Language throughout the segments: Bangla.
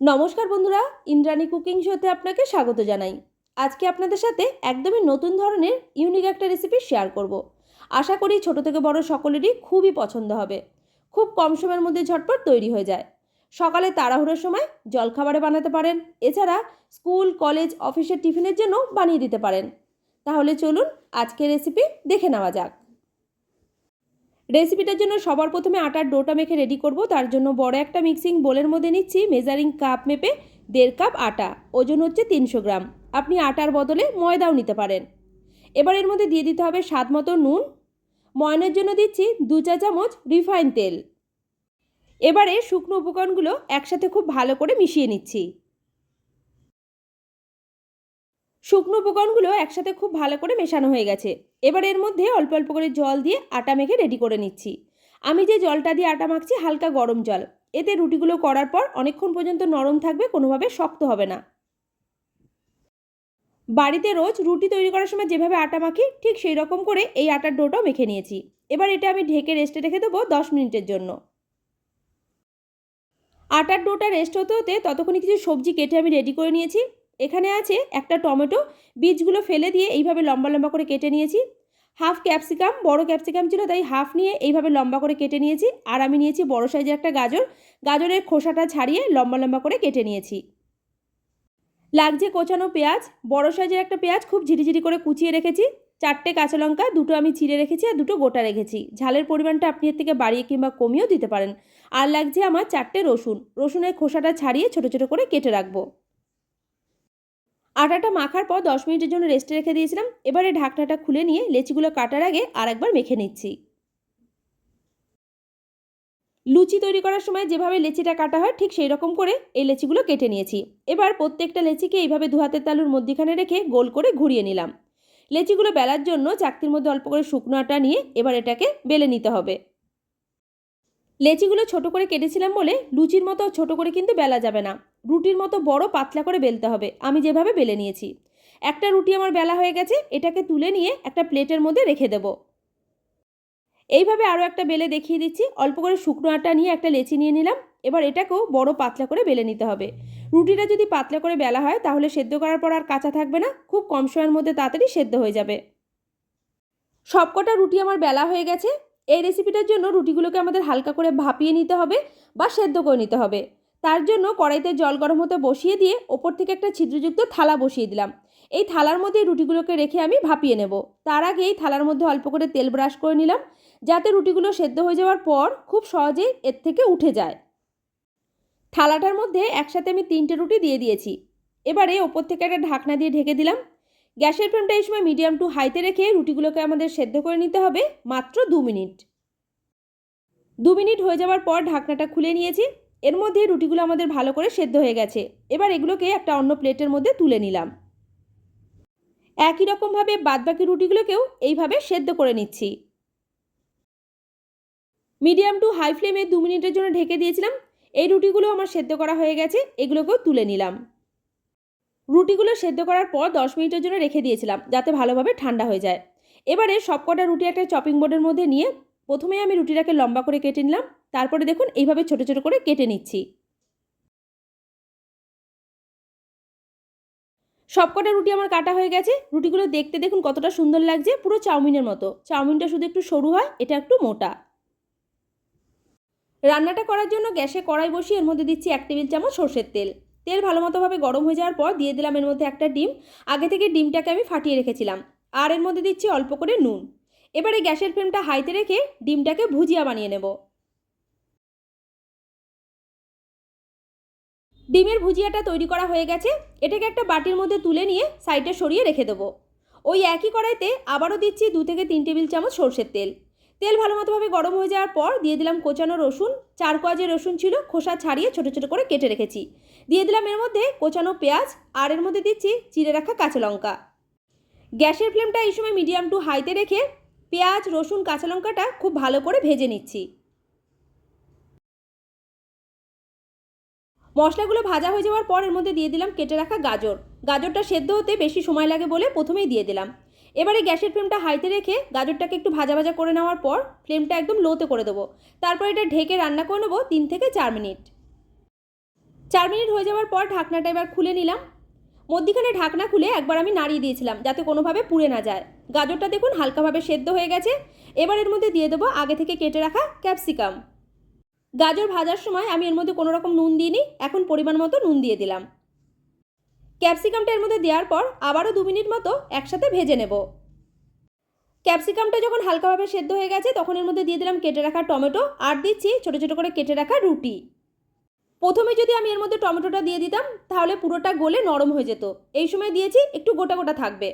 নমস্কার বন্ধুরা, ইন্দ্রাণী কুকিং শোতে আপনাকে স্বাগত জানাই। আজকে আপনাদের সাথে একদমই নতুন ধরনের ইউনিক একটা রেসিপি শেয়ার করব। আশা করি ছোট থেকে বড় সকলেরই খুবই পছন্দ হবে। খুব কম সময়ের মধ্যে ঝটপট তৈরি হয়ে যায়। সকালে তাড়াহুড়োর সময় জলখাবারে বানাতে পারেন, এছাড়া স্কুল, কলেজ, অফিসের টিফিনের জন্য বানিয়ে দিতে পারেন। তাহলে চলুন আজকের রেসিপি দেখে নেওয়া যাক। রেসিপিটার জন্য সবার প্রথমে আটার ডোটা মেখে রেডি করব। তার জন্য বড় একটা মিক্সিং বোলের মধ্যে নিচ্ছি মেজারিং কাপ মেপে দেড় কাপ আটা, ওজন হচ্ছে তিনশো গ্রাম। আপনি আটার বদলে ময়দাও নিতে পারেন। এবার এর মধ্যে দিয়ে দিতে হবে স্বাদ মতো নুন। ময়নের জন্য দিচ্ছি দু চা চামচ রিফাইন তেল। এবারে শুকনো উপকরণগুলো একসাথে খুব ভালো করে মিশিয়ে নিচ্ছি। শুকনো উপকরণগুলো একসাথে খুব ভালো করে মেশানো হয়ে গেছে। এবার এর মধ্যে অল্প অল্প করে জল দিয়ে আটা মেখে রেডি করে নিচ্ছি। আমি যে জলটা দিয়ে আটা মাখছি হালকা গরম জল। এতে রুটিগুলো করার পর অনেকক্ষণ পর্যন্ত নরম থাকবে, কোনোভাবে শক্ত হবে না। বাড়িতে রোজ রুটি তৈরি করার সময় যেভাবে আটা মাখি, ঠিক সেই রকম করে এই আটার ডোটাও মেখে নিয়েছি। এবার এটা আমি ঢেকে রেস্টে রেখে দেবো দশ মিনিটের জন্য। আটার ডোটা রেস্ট হতে হতে ততক্ষণে কিছু সবজি কেটে আমি রেডি করে নিয়েছি। এখানে আছে একটা টমেটো, বীজগুলো ফেলে দিয়ে এইভাবে লম্বা লম্বা করে কেটে নিয়েছি। হাফ ক্যাপসিকাম, বড় ক্যাপসিকাম ছিল তাই হাফ নিয়ে এইভাবে লম্বা করে কেটে নিয়েছি আর আমি নিয়েছি বড় সাইজের একটা গাজর। গাজরের খোসাটা ছাড়িয়ে লম্বা লম্বা করে কেটে নিয়েছি। লাগছে কোচানো পেঁয়াজ, বড় সাইজের একটা পেঁয়াজ খুব ঝিরিঝিরি করে কুচিয়ে রেখেছি। চারটে কাঁচা লঙ্কা, দুটো আমি চিড়ে রেখেছি আর দুটো গোটা রেখেছি। ঝালের পরিমাণটা আপনি এর থেকে বাড়িয়ে কিংবা কমিয়েও দিতে পারেন। আর লাগছে আমার চারটে রসুন। রসুনের খোসাটা ছাড়িয়ে ছোটো ছোটো করে কেটে রাখব। আটাটা মাখার পর দশ মিনিটের জন্য রেস্টে রেখে দিয়েছিলাম। এবারে ঢাকনাটা খুলে নিয়ে লেচিগুলো কাটার আগে আর একবার মেখে নিচ্ছি। লুচি তৈরি করার সময় যেভাবে লেচিটা কাটা হয় ঠিক সেই রকম করে এই লেচিগুলো কেটে নিয়েছি। এবার প্রত্যেকটা লেচিকে এইভাবে হাতের তালুর মধ্যিখানে রেখে গোল করে ঘুরিয়ে নিলাম। লেচিগুলো বেলার জন্য চাকতির মধ্যে অল্প করে শুকনো আটা নিয়ে এবার এটাকে বেলে নিতে হবে। লেচিগুলো ছোট করে কেটেছিলাম বলে লুচির মতো ছোট করে কিন্তু বেলা যাবে না। রুটির মতো বড় পাতলা করে বেলতে হবে। আমি যেভাবে বেলে নিয়েছি। একটা রুটি আমার বেলা হয়ে গেছে, এটাকে তুলে নিয়ে একটা প্লেটের মধ্যে রেখে দেব। এইভাবে আরও একটা বেলে দেখিয়ে দিচ্ছি। অল্প করে শুকনো আটা নিয়ে একটা লেচি নিয়ে নিলাম। এবার এটাকেও বড় পাতলা করে বেলে নিতে হবে। রুটিটা যদি পাতলা করে বেলা হয়, তাহলে সেদ্ধ করার পর আর কাঁচা থাকবে না। খুব কম সময়ের মধ্যে তাড়াতাড়ি সেদ্ধ হয়ে যাবে। সবকটা রুটি আমার বেলা হয়ে গেছে। এই রেসিপিটার জন্য রুটিগুলোকে আমাদের হালকা করে ভাপিয়ে নিতে হবে বা সেদ্ধ করে নিতে হবে। তার জন্য কড়াইতে জল গরম হতে বসিয়ে দিয়ে ওপর থেকে একটা ছিদ্রযুক্ত থালা বসিয়ে দিলাম। এই থালার মধ্যে রুটিগুলোকে রেখে আমি ভাপিয়ে নেব। তার আগে এই থালার মধ্যে অল্প করে তেল ব্রাশ করে নিলাম, যাতে রুটিগুলো সেদ্ধ হয়ে যাওয়ার পর খুব সহজেই এর থেকে উঠে যায়। থালাটার মধ্যে একসাথে আমি তিনটে রুটি দিয়ে দিয়েছি। এবারে ওপর থেকে একটা ঢাকনা দিয়ে ঢেকে দিলাম। গ্যাসের ফ্লেমটা এই সময় মিডিয়াম টু হাইতে রেখে রুটিগুলোকে আমাদের সেদ্ধ করে নিতে হবে মাত্র দু মিনিট। দু মিনিট হয়ে যাওয়ার পর ঢাকনাটা খুলে নিয়েছি। এর মধ্যে রুটিগুলো আমাদের ভালো করে সেদ্ধ হয়ে গেছে। এবার এগুলোকে একটা অন্য প্লেটের মধ্যে তুলে নিলাম। একই রকমভাবে বাদবাকি রুটিগুলোকেও এইভাবে সেদ্ধ করে নিচ্ছি। মিডিয়াম টু হাই ফ্লেমে দু মিনিটের জন্য ঢেকে দিয়েছিলাম। এই রুটিগুলো আমার সেদ্ধ করা হয়ে গেছে। এগুলোকেও তুলে নিলাম। রুটিগুলো সেদ্ধ করার পর দশ মিনিটের জন্য রেখে দিয়েছিলাম, যাতে ভালোভাবে ঠান্ডা হয়ে যায়। এবারে সবকটা রুটি একটা চপিং বোর্ডের মধ্যে নিয়ে প্রথমে আমি রুটিটাকে লম্বা করে কেটে নিলাম, তারপরে দেখুন এইভাবে ছোট ছোট করে কেটে নিচ্ছি। সবকটা রুটি আমার কাটা হয়ে গেছে, রুটিগুলো দেখতে দেখুন কতটা সুন্দর লাগছে, পুরো চাউমিনের মতো। চাউমিনটা শুধু একটু সরু হয়, এটা একটু মোটা। রান্নাটা করার জন্য গ্যাসে কড়াই বসিয়ে এর মধ্যে দিচ্ছি এক টেবিল চামচ সর্ষের তেল। তেল ভালো মতোভাবে গরম হয়ে যাওয়ার পর দিয়ে দিলাম এর মধ্যে একটা ডিম। আগে থেকে ডিমটাকে আমি ফাটিয়ে রেখেছিলাম। আর এর মধ্যে দিচ্ছি অল্প করে নুন। এবারে গ্যাসের ফ্লেমটা হাইতে রেখে ডিমটাকে ভুজিয়া বানিয়ে নেব। ডিমের ভুজিয়াটা তৈরি করা হয়ে গেছে। এটাকে একটা বাটির মধ্যে তুলে নিয়ে সাইডে সরিয়ে রেখে দেবো। ওই একই কড়াইতে আবারও দিচ্ছি দু থেকে তিন টেবিল চামচ সর্ষের তেল। তেল ভালো মতোভাবে গরম হয়ে যাওয়ার পর দিয়ে দিলাম কোচানো রসুন। চার কোয়া রসুন ছিল, খোসা ছাড়িয়ে ছোটো ছোটো করে কেটে রেখেছি। দিয়ে দিলাম এর মধ্যে কোচানো পেঁয়াজ আর এর মধ্যে দিচ্ছি চিড়ে রাখা কাঁচা লঙ্কা। গ্যাসের ফ্লেমটা এই সময় মিডিয়াম টু হাইতে রেখে পেঁয়াজ, রসুন, কাঁচা লঙ্কাটা খুব ভালো করে ভেজে নিচ্ছি। মশলাগুলো ভাজা হয়ে যাওয়ার পর এর মধ্যে দিয়ে দিলাম কেটে রাখা গাজর। গাজরটা সেদ্ধ হতে বেশি সময় লাগে বলে প্রথমেই দিয়ে দিলাম। এবারে গ্যাসের ফ্লেমটা হাইতে রেখে গাজরটাকে একটু ভাজা ভাজা করে নেওয়ার পর ফ্লেমটা একদম লোতে করে দেবো। তারপর এটা ঢেকে রান্না করে নেব তিন থেকে চার মিনিট। চার মিনিট হয়ে যাওয়ার পর ঢাকনাটা এবার খুলে নিলাম। মধ্যিখানে ঢাকনা খুলে একবার আমি নাড়িয়ে দিয়েছিলাম যাতে কোনোভাবে পুড়ে না যায়। গাজরটা দেখুন হালকাভাবে সেদ্ধ হয়ে গেছে। এবার এর মধ্যে দিয়ে দেবো আগে থেকে কেটে রাখা ক্যাপসিকাম। গাজর ভাজার সময় আমি এর মধ্যে কোনো রকম নুন দিইনি, এখন পরিমাণ মতো নুন দিয়ে দিলাম। ক্যাপসিকামটা এর মধ্যে দেওয়ার পর আবারও দু মিনিট মতো একসাথে ভেজে নেব। ক্যাপসিকামটা যখন হালকাভাবে সেদ্ধ হয়ে গেছে, তখন এর মধ্যে দিয়ে দিলাম কেটে রাখা টমেটো আর দিচ্ছি ছোটো ছোটো করে কেটে রাখা রুটি। প্রথমে যদি আমি এর মধ্যে টমেটোটা দিয়ে দিতাম, তাহলে পুরোটা গলে নরম হয়ে যেত। এই সময় দিয়েছি, একটু গোটা গোটা থাকবে।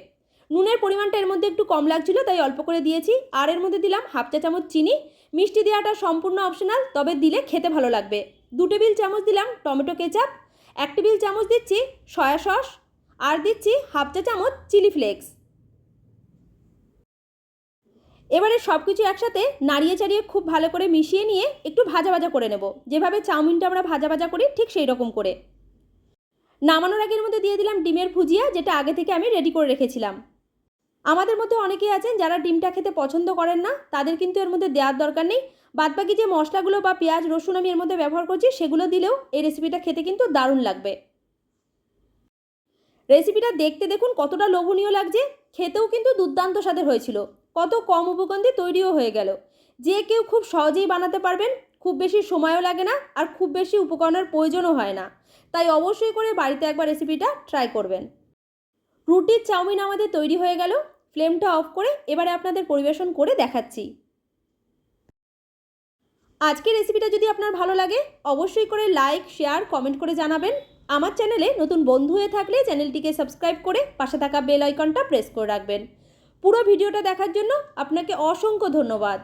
নুনের পরিমাণটা এর মধ্যে একটু কম লাগছিল, তাই অল্প করে দিয়েছি। আর এর মধ্যে দিলাম হাফ চা চামচ চিনি। মিষ্টি দেওয়াটা সম্পূর্ণ অপশনাল তবে দিলে খেতে ভালো লাগবে। দু টেবিল চামচ দিলাম টমেটো কেচাপ। এক টেবিল চামচ দিচ্ছি সয়া সস আর দিচ্ছি হাফ চা চামচ চিলি ফ্লেক্স। এবারে সব কিছু একসাথে নাড়িয়ে চাড়িয়ে খুব ভালো করে মিশিয়ে নিয়ে একটু ভাজা ভাজা করে নেব। যেভাবে চাউমিনটা আমরা ভাজা ভাজা করি, ঠিক সেই রকম করে। নামানোর আগের মধ্যে দিয়ে দিলাম ডিমের ভুজিয়া, যেটা আগে থেকে আমি রেডি করে রেখেছিলাম। আমাদের মধ্যে অনেকেই আছেন যারা ডিমটা খেতে পছন্দ করেন না, তাদের কিন্তু এর মধ্যে দেওয়ার দরকার নেই। বাদবাকি যে মশলাগুলো বা পেঁয়াজ, রসুন আমি এর মধ্যে ব্যবহার করছি, সেগুলো দিলেও এই রেসিপিটা খেতে কিন্তু দারুণ লাগবে। রেসিপিটা দেখতে দেখুন কতটা লোভনীয় লাগছে। খেতেও কিন্তু দুর্দান্ত স্বাদের হয়েছিল। কত কম উপকরণ তৈরিও হয়ে গেল। যে কেউ খুব সহজেই বানাতে পারবেন, খুব বেশি সময়ও লাগে না আর খুব বেশি উপকরণের প্রয়োজনও হয় না। তাই অবশ্যই করে বাড়িতে একবার রেসিপিটা ট্রাই করবেন। রুটির চাউমিন আমাদের তৈরি হয়ে গেল। ফ্লেমটা অফ করে এবারে আপনাদের পরিবেশন করে দেখাচ্ছি। আজকের রেসিপিটা যদি আপনার ভালো লাগে, অবশ্যই করে লাইক, শেয়ার, কমেন্ট করে জানাবেন। আমার চ্যানেলে নতুন বন্ধু হয়ে থাকলে চ্যানেলটিকে সাবস্ক্রাইব করে পাশে থাকা বেল আইকনটা প্রেস করে রাখবেন। পুরো ভিডিওটা দেখার জন্য আপনাকে অসংখ্য ধন্যবাদ।